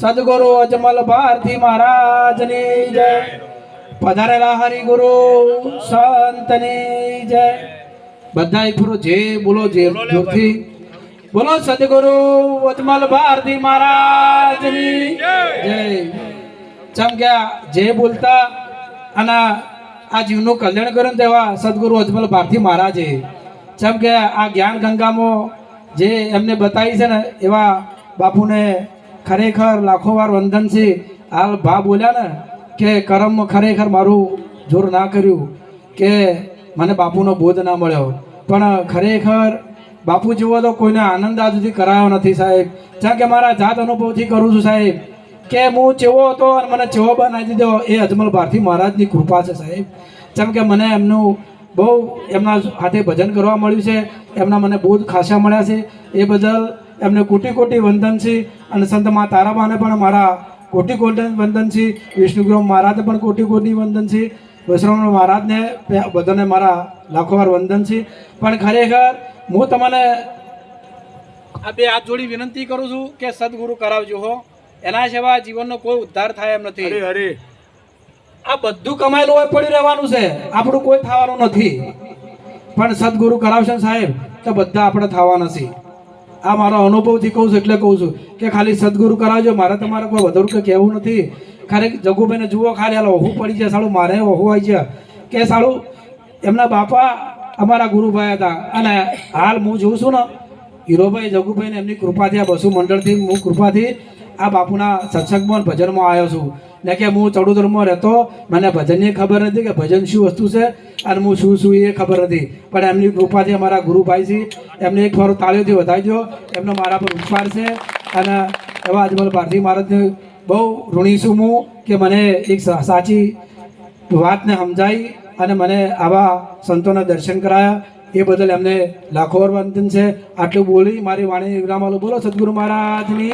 સદગુરુ અજમલ ભારતી મહારાજની જય. પધારેલા હરિગુરુ સંતની જય. બધા એક જે બોલો જે જોરથી. બોલો સદગુરુ અજમલ ભારતી મહારાજની જય. ચમ જે બોલતા અને આ જીવનું કલ્યાણ કર્યું તેવા સદગુરુ અજમલ ભારતી મહારાજે. ચમક્યા આ જ્ઞાન ગંગામાં જે એમને બતાવી છે ને એવા બાપુને ખરેખર લાખો વાર વંદન હાલ ભા બોલ્યા ને કે કરમ ખરેખર મારું જોર ના કર્યું, કે મને બાપુનો બોધ ના મળ્યો. પણ ખરેખર બાપુ જેવો તો કોઈને આનંદ આજ સુધી કરાયો નથી સાહેબ. જ્યાં કે મારા જાત અનુભવથી કરું છું સાહેબ. કે હું ચેવો હતો અને મને ચેવો બનાવી દીધો એ અજમલ ભારતી મહારાજની કૃપા છે સાહેબ. જેમ કે મને એમનું બહુ એમના હાથે ભજન કરવા મળ્યું છે, એમના મને બહુ ખાસા મળ્યા છે. એ બદલ એમને કોટી કોટી વંદન છે. અને સંત મા તારાબાને પણ મારા કોટી કોટી વંદન છે. વિષ્ણુગ્રહ મહારાજને પણ કોટી કોટી વંદન છે. વૈષ્ણવ મહારાજને બધાને મારા લાખો વાર વંદન છે. પણ ખરેખર હું તમને આ બે હાથ જોડી વિનંતી કરું છું કે સદગુરુ કરાવજો હો. એના સિવાય જીવનનો કોઈ ઉદ્ધાર થાય એમ નથી. અરે હરે. આ બધું કમાયેલું હોય પડી રહેવાનું છે. આપણું કોઈ થવાનું નથી. પણ સદગુરુ કરાવશે સાહેબ તો બધા આપણે થવાના છે આ મારો અનુભવથી કહું છું, એટલે કહું છું કે ખાલી સદગુરુ કરાવજો. મારે તમારે કોઈ વધુ કે કહેવું નથી. ખરેખર જગુભાઈને જુઓ, ખાલી હાલ ઓહું પડી જાય સાલું મારે ઓહું આવી છે કે સાલું એમના બાપા અમારા ગુરુભાઈ હતા. અને હાલ હું જોઉં છું ને, હીરોભાઈ, જગુભાઈને એમની કૃપાથી આ બસુ મંડળથી, હું કૃપાથી આ બાપુના સત્સંગમાં ભજનમાં આવ્યો છું. ને કે હું ચડોદરમાં રહેતો, મને ભજનની ખબર નથી કે ભજન શું વસ્તુ છે અને હું શું શું એ ખબર નથી. પણ એમની કૃપાથી અમારા ગુરુભાઈ છે, એમને એક ફરો તાળીઓથી વધાવી દો એમનો મારા પર ઉપકાર છે અને એવા અજમલ ભારતી મહારાજને બહુ ઋણી છું હું કે મને એક સાચી વાતને સમજાવી અને મને આવા સંતોના દર્શન કરાયા. એ બદલ એમને લાખો વંદન છે. આટલું બોલી મારી વાણી વિરામ બોલો સદગુરુ મહારાજની.